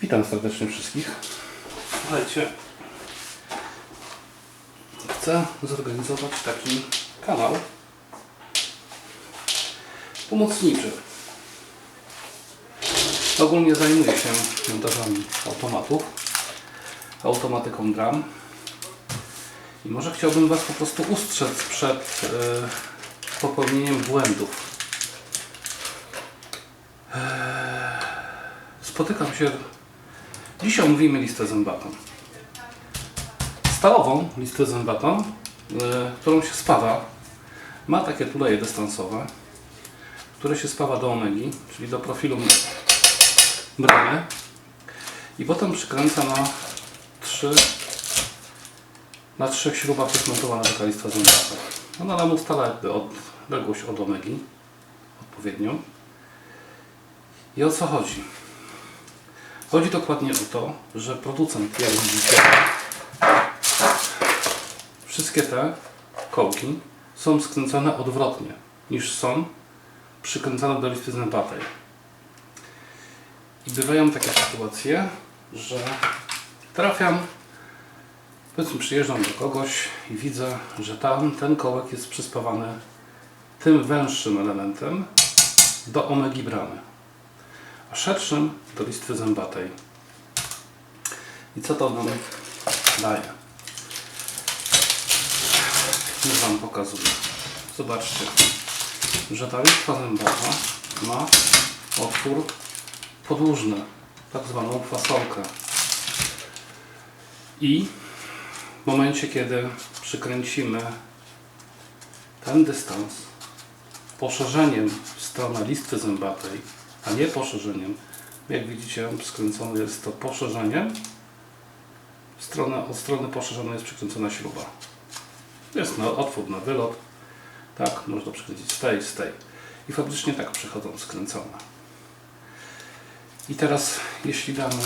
Witam serdecznie wszystkich. Słuchajcie, chcę zorganizować taki kanał pomocniczy. Ogólnie zajmuję się montażami automatów, automatyką dram i może chciałbym Was po prostu ustrzec przed e, popełnieniem błędów. spotykam się. Dzisiaj omówimy listę zębatą. Stalową listę zębatą, y, którą się spawa. Ma takie tuleje dystansowe, które się spawa do omegi, czyli do profilu bramy. I potem przykręca na trzy na trzech śrubach jest montowana taka lista zębata. Ona nam ustala jakby odległość od omegi odpowiednią. I o co chodzi? Chodzi dokładnie o to, że producent, jak widzicie, wszystkie te kołki są skręcane odwrotnie niż są przykręcane do listy zębatej. I bywają takie sytuacje, że trafiam, powiedzmy przyjeżdżam do kogoś i widzę, że tam ten kołek jest przyspawany tym węższym elementem do omegi bramy a szerszym do listwy zębatej. I co to nam daje? Już Wam pokazuję. Zobaczcie, że ta listwa zębata ma otwór podłużny, tak zwaną fasolkę. I w momencie, kiedy przykręcimy ten dystans poszerzeniem w stronę listwy zębatej, a nie poszerzeniem. Jak widzicie, skręcone jest to poszerzeniem. W stronę, od strony poszerzonej jest przykręcona śruba. Jest na, otwór na wylot. Tak, można przykręcić z tej, z tej. I fabrycznie tak przychodzą skręcone. I teraz, jeśli damy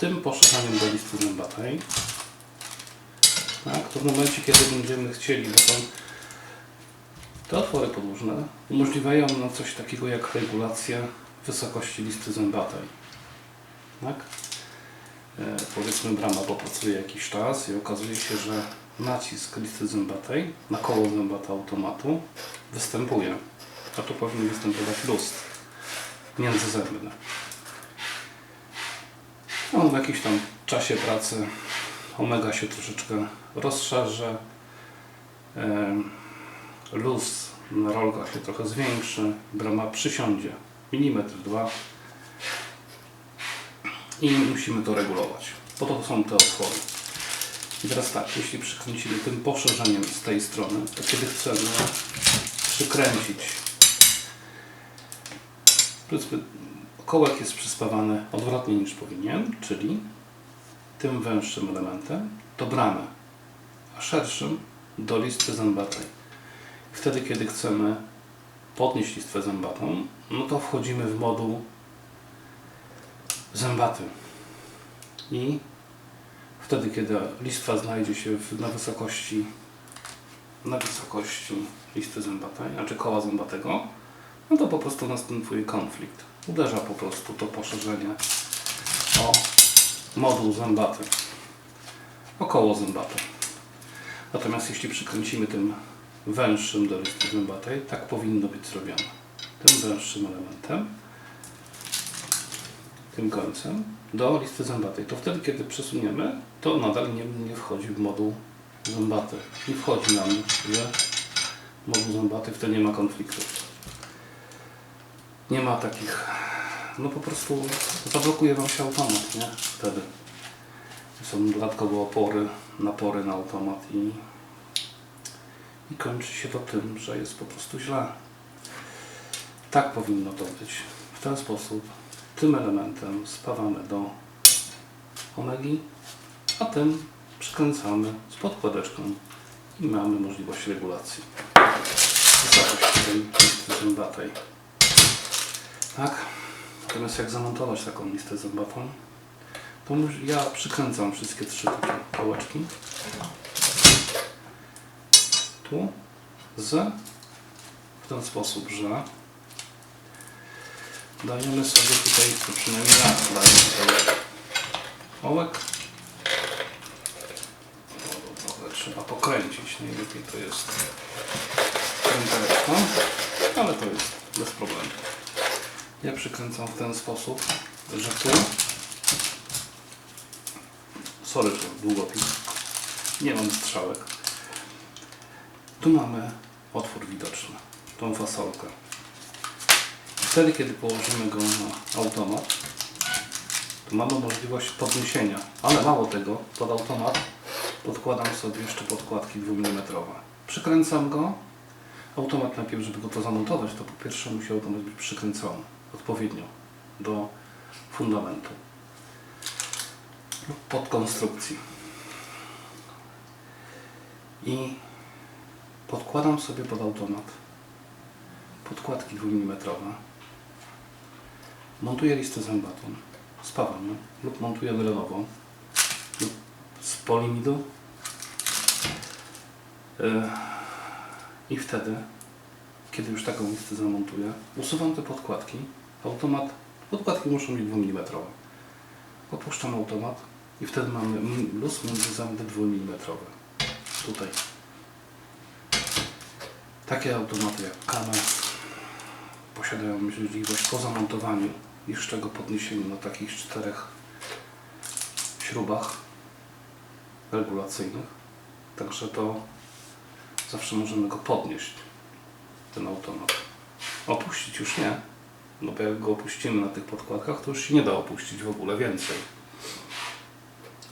tym poszerzeniem do listy zębatej, tak, to w momencie, kiedy będziemy chcieli, bo to te otwory podłużne umożliwiają nam coś takiego jak regulacja wysokości listy zębatej. Tak? E, powiedzmy brama popracuje jakiś czas i okazuje się, że nacisk listy zębatej na koło zębata automatu występuje. A tu powinien występować luz międzyzębny. No, w jakimś tam czasie pracy omega się troszeczkę rozszerzy. E, luz na rolkach się trochę zwiększy, brama przysiądzie milimetr, dwa i musimy to regulować. Po to są te otwory. I teraz tak, jeśli przykręcimy tym poszerzeniem z tej strony, to kiedy chcemy przykręcić powiedzmy kołek jest przyspawany odwrotnie niż powinien, czyli tym węższym elementem do bramy, a szerszym do listy zębatej. Wtedy, kiedy chcemy podnieść listwę zębatą, no to wchodzimy w moduł zębaty. I wtedy, kiedy listwa znajdzie się w, na wysokości na wysokości listy zębatej, znaczy koła zębatego, no to po prostu następuje konflikt. Uderza po prostu to poszerzenie o moduł zębaty, o koło zębate. Natomiast jeśli przykręcimy tym węższym do listy zębatej. Tak powinno być zrobione. Tym węższym elementem, tym końcem do listy zębatej. To wtedy, kiedy przesuniemy, to nadal nie, nie wchodzi w moduł zębaty. Nie wchodzi nam w moduł zębaty, wtedy nie ma konfliktu. Nie ma takich, no po prostu zablokuje Wam się automat, nie? Wtedy. Są dodatkowo opory, napory na automat i i kończy się to tym, że jest po prostu źle. Tak powinno to być. W ten sposób tym elementem spawamy do omegi, a tym przykręcamy z podkładeczką i mamy możliwość regulacji wysokości tej zębatej. Tak? Natomiast jak zamontować taką listę zębatą, to ja przykręcam wszystkie trzy takie kołeczki tu z w ten sposób, że dajemy sobie tutaj, przynajmniej ja daję tutaj ołek. Trzeba pokręcić, najlepiej to jest krętareczką, ale to jest bez problemu. Ja przykręcam w ten sposób, że tu. Sorry, że długopis nie mam strzałek tu mamy otwór widoczny, tą fasolkę. Wtedy, kiedy położymy go na automat, to mamy możliwość podniesienia, ale mało tego, pod automat podkładam sobie jeszcze podkładki 2 mm. Przykręcam go, automat najpierw, żeby go to zamontować, to po pierwsze musi automat być przykręcony odpowiednio do fundamentu lub podkonstrukcji. I podkładam sobie pod automat podkładki 2 mm. Montuję listę zębatą z pawami lub montuję nylonową lub z polimidu. Yy, I wtedy, kiedy już taką listę zamontuję, usuwam te podkładki. Automat, podkładki muszą być 2 mm. Opuszczam automat i wtedy mamy luz między zęby 2 mm. Tutaj. Takie automaty jak Kames posiadają możliwość po zamontowaniu jeszcze podniesieniu na takich czterech śrubach regulacyjnych. Także to zawsze możemy go podnieść, ten automat. Opuścić już nie, no bo jak go opuścimy na tych podkładkach, to już się nie da opuścić w ogóle więcej.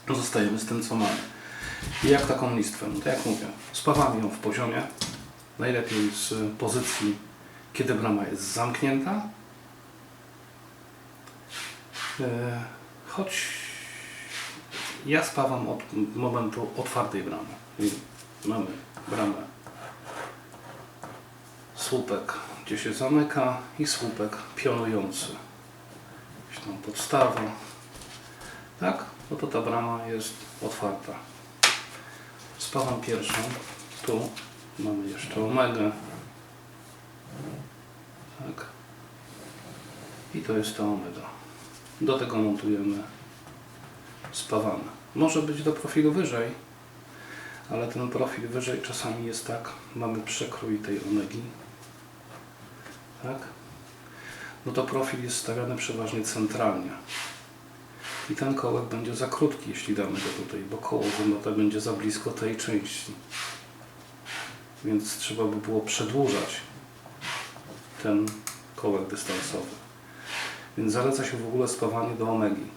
Zostajemy z tym, co mamy. I jak taką listwę? No to jak mówię, spawamy ją w poziomie, najlepiej z pozycji, kiedy brama jest zamknięta. E, Choć ja spawam od momentu otwartej bramy. Mamy bramę słupek, gdzie się zamyka i słupek pionujący. Gdzieś tam podstawa. Tak? No to ta brama jest otwarta. Spawam pierwszą. Tu mamy jeszcze omegę. Tak. I to jest ta omega. Do tego montujemy spawane. Może być do profilu wyżej, ale ten profil wyżej czasami jest tak, mamy przekrój tej omegi. Tak? No to profil jest stawiany przeważnie centralnie. I ten kołek będzie za krótki, jeśli damy go tutaj, bo koło zębate będzie za blisko tej części. Więc trzeba by było przedłużać ten kołek dystansowy. Więc zaleca się w ogóle spawanie do omegi.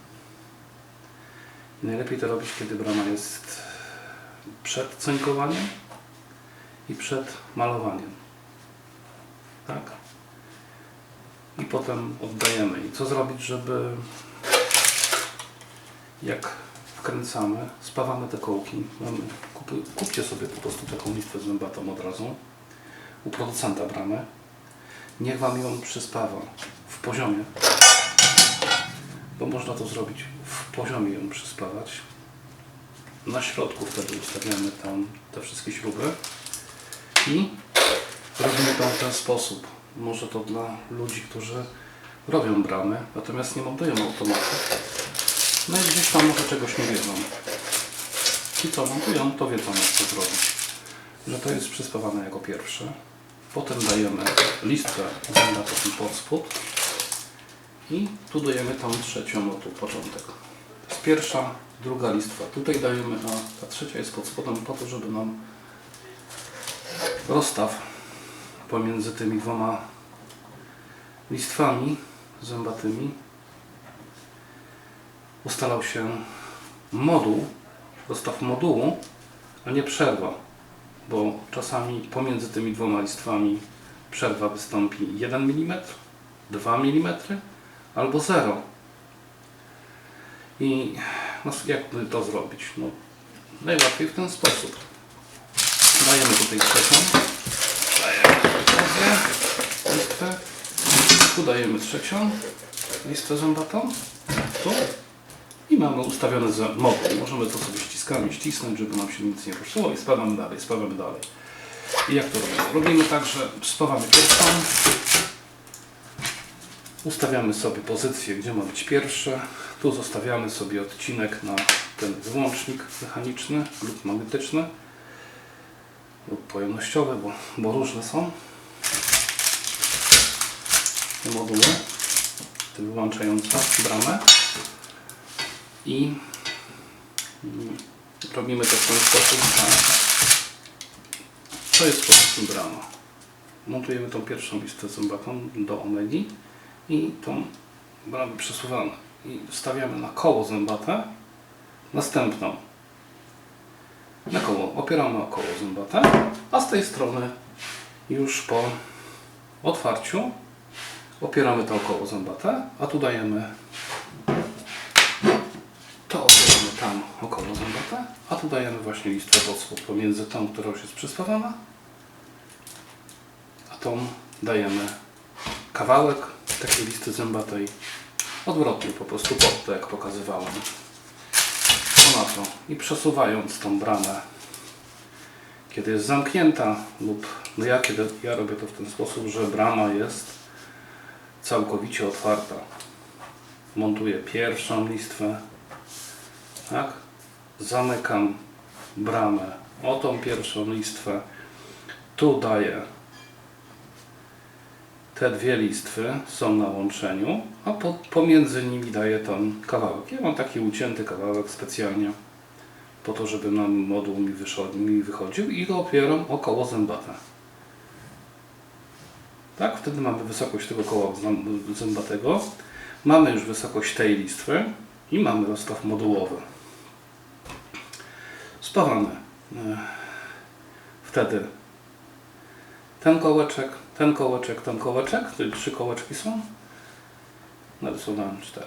I najlepiej to robić, kiedy brama jest przed cynkowaniem i przed malowaniem. Tak? I potem oddajemy. I co zrobić, żeby jak wkręcamy, spawamy te kołki. Mamy, kup, kupcie sobie po prostu taką listę zębatą od razu u producenta bramy. Niech Wam ją przyspawa w poziomie, bo można to zrobić w poziomie ją przyspawać. Na środku wtedy ustawiamy tam te wszystkie śruby i robimy to w ten sposób. Może to dla ludzi, którzy robią bramy, natomiast nie montują automatu. No i gdzieś tam może czegoś nie wiedzą. Ci co montują, to wiedzą jak to zrobić. Że to jest przyspawane jako pierwsze. Potem dajemy listkę zębatów i pod spód. I tu dajemy tą trzecią, o tu początek. Jest pierwsza, druga listwa. Tutaj dajemy, a ta trzecia jest pod spodem po to, żeby nam rozstaw pomiędzy tymi dwoma listwami zębatymi ustalał się moduł, rozstaw modułu, a nie przerwa, bo czasami pomiędzy tymi dwoma listwami przerwa wystąpi 1 mm, 2 mm albo 0. I no, jakby to zrobić? No, najłatwiej w ten sposób. Dajemy tutaj trzecią, dajemy listwę, tu dajemy trzecią listwę zębatą, tu i mamy ustawione za moduł. Możemy to sobie ściskami ścisnąć, żeby nam się nic nie ruszyło i spawamy dalej, spawamy dalej. I jak to robimy? Robimy tak, że spawamy pierwszą, Ustawiamy sobie pozycję, gdzie ma być pierwsze. Tu zostawiamy sobie odcinek na ten wyłącznik mechaniczny lub magnetyczny lub pojemnościowy, bo, bo różne są te moduły, te wyłączające bramę i robimy to w ten sposób, że to jest po prostu brama. Montujemy tą pierwszą listę zębatą do omegi i tą bramę przesuwamy i stawiamy na koło zębate następną na koło, opieramy o koło a z tej strony już po otwarciu opieramy to około zębate, a tu dajemy tam około zębate, a tu dajemy właśnie pod spód pomiędzy tą, która już jest przyspawana, a tą dajemy kawałek takiej listy zębatej odwrotnie po prostu pod to, jak pokazywałem. Ponadto i przesuwając tą bramę, kiedy jest zamknięta lub no ja, kiedy, ja robię to w ten sposób, że brama jest całkowicie otwarta. Montuję pierwszą listwę, tak? Zamykam bramę o tą pierwszą listwę. Tu daję te dwie listwy są na łączeniu, a po, pomiędzy nimi daję ten kawałek. Ja mam taki ucięty kawałek specjalnie po to, żeby nam moduł mi, wyszło, mi wychodził i go opieram około zębata. Tak, wtedy mamy wysokość tego koła zęb- zębatego. Mamy już wysokość tej listwy i mamy rozstaw modułowy. Spawamy. E, Wtedy ten kołeczek, ten kołeczek, ten kołeczek, czyli trzy kołeczki są. Narysowałem cztery,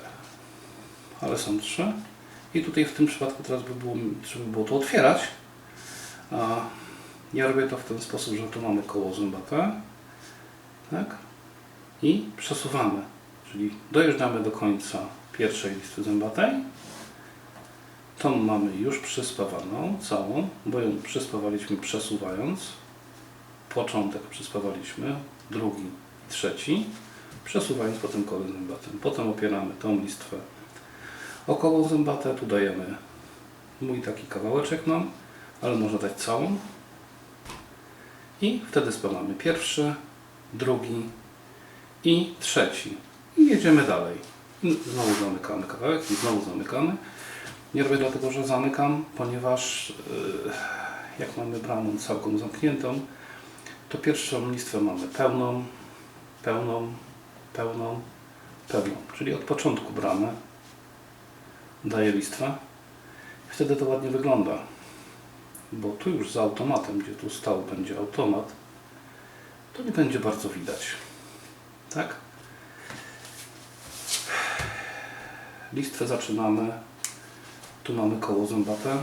ale są trzy. I tutaj w tym przypadku teraz by było, trzeba by było to otwierać. Ja robię to w ten sposób, że tu mamy koło zębate. Tak? I przesuwamy. Czyli dojeżdżamy do końca pierwszej listy zębatej. Tą mamy już przyspawaną całą, bo ją przyspawaliśmy przesuwając. Początek przyspawaliśmy, drugi, trzeci, przesuwając potem kołem zębatym. Potem opieramy tą listwę około zębate, tu dajemy mój taki kawałeczek mam, ale można dać całą. I wtedy spawamy pierwszy, drugi i trzeci. I jedziemy dalej. Znowu zamykamy kawałek i znowu zamykamy. Nie robię dlatego, że zamykam, ponieważ yy, jak mamy bramę całką zamkniętą, to pierwszą listwę mamy pełną, pełną, pełną, pełną. Czyli od początku bramy daję listwę. Wtedy to ładnie wygląda. Bo tu już za automatem, gdzie tu stał będzie automat, to nie będzie bardzo widać. Tak? Listwę zaczynamy. Tu mamy koło zębate.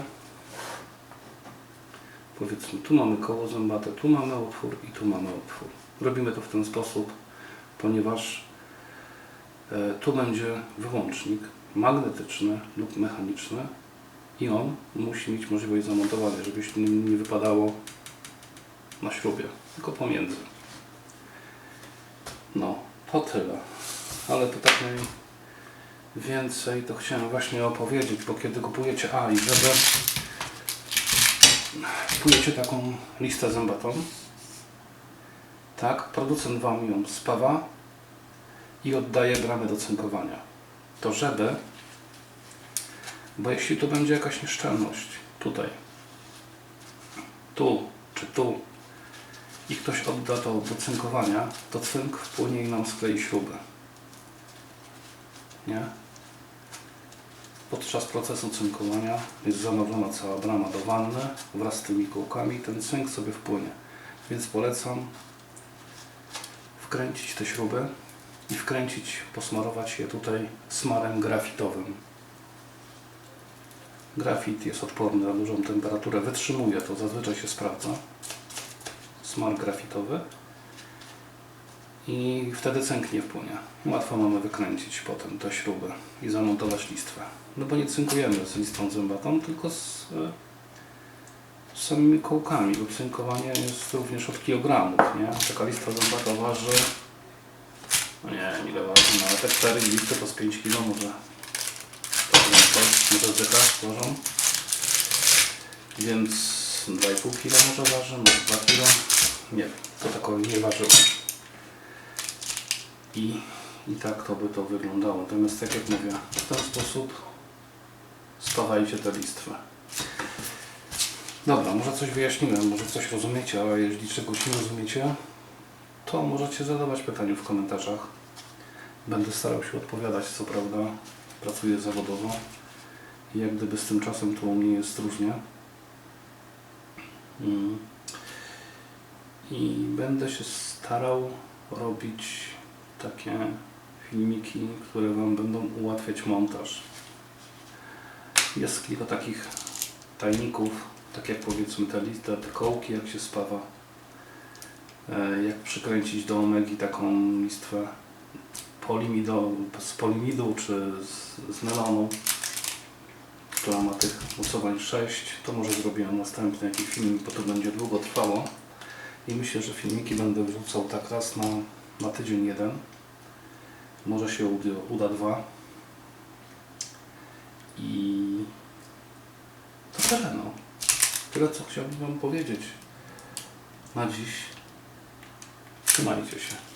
Powiedzmy, tu mamy koło zębate, tu mamy otwór i tu mamy otwór. Robimy to w ten sposób, ponieważ e, tu będzie wyłącznik magnetyczny lub mechaniczny i on musi mieć możliwość zamontowania, żeby się nim nie wypadało na śrubie, tylko pomiędzy. No, to tyle. Ale to tak mniej więcej to chciałem właśnie opowiedzieć, bo kiedy kupujecie, a i żeby kupujecie taką listę zębatą, tak, producent Wam ją spawa i oddaje bramę do cynkowania. To żeby, bo jeśli tu będzie jakaś nieszczelność, tutaj, tu czy tu i ktoś odda to do cynkowania, to cynk wpłynie i nam sklei śruby. Nie? Podczas procesu cynkowania jest zanowiona cała brama do wanny wraz z tymi kołkami. Ten cynk sobie wpłynie. Więc polecam wkręcić te śruby i wkręcić, posmarować je tutaj smarem grafitowym. Grafit jest odporny na dużą temperaturę, wytrzymuje to, zazwyczaj się sprawdza. Smar grafitowy. I wtedy cynk nie wpłynie. Łatwo mamy wykręcić potem te śruby i zamontować listwę. No bo nie cynkujemy z listwą zębatą, tylko z, e, z samymi kołkami, bo cynkowanie jest również od kilogramów. Nie? Taka listwa zębata waży No nie wiem ile waży, no ale te 4 litry to z 5 kg może. Może z deka złożą. Więc 2,5 kg może waży, może 2 kg. Nie wiem, to takowo nie ważyło. I, I tak to by to wyglądało. Natomiast tak jak mówię, w ten sposób stawajcie te listwy. Dobra, może coś wyjaśniłem, może coś rozumiecie, ale jeśli czegoś nie rozumiecie, to możecie zadawać pytania w komentarzach. Będę starał się odpowiadać, co prawda. Pracuję zawodowo i jak gdyby z tym czasem to u mnie jest różnie. Mm. I będę się starał robić takie filmiki, które Wam będą ułatwiać montaż. Jest kilka takich tajników, tak jak powiedzmy te listy, te kołki, jak się spawa. E, Jak przykręcić do omegi taką listwę polimido, z polimidu czy z, z melonu, która ma tych mocowań 6, to może zrobię następny jakiś filmik, bo to będzie długo trwało. I myślę, że filmiki będę wrzucał tak raz na, na tydzień jeden. Może się uda, uda dwa. I to tyle no. Tyle co chciałbym Wam powiedzieć na dziś. Trzymajcie się.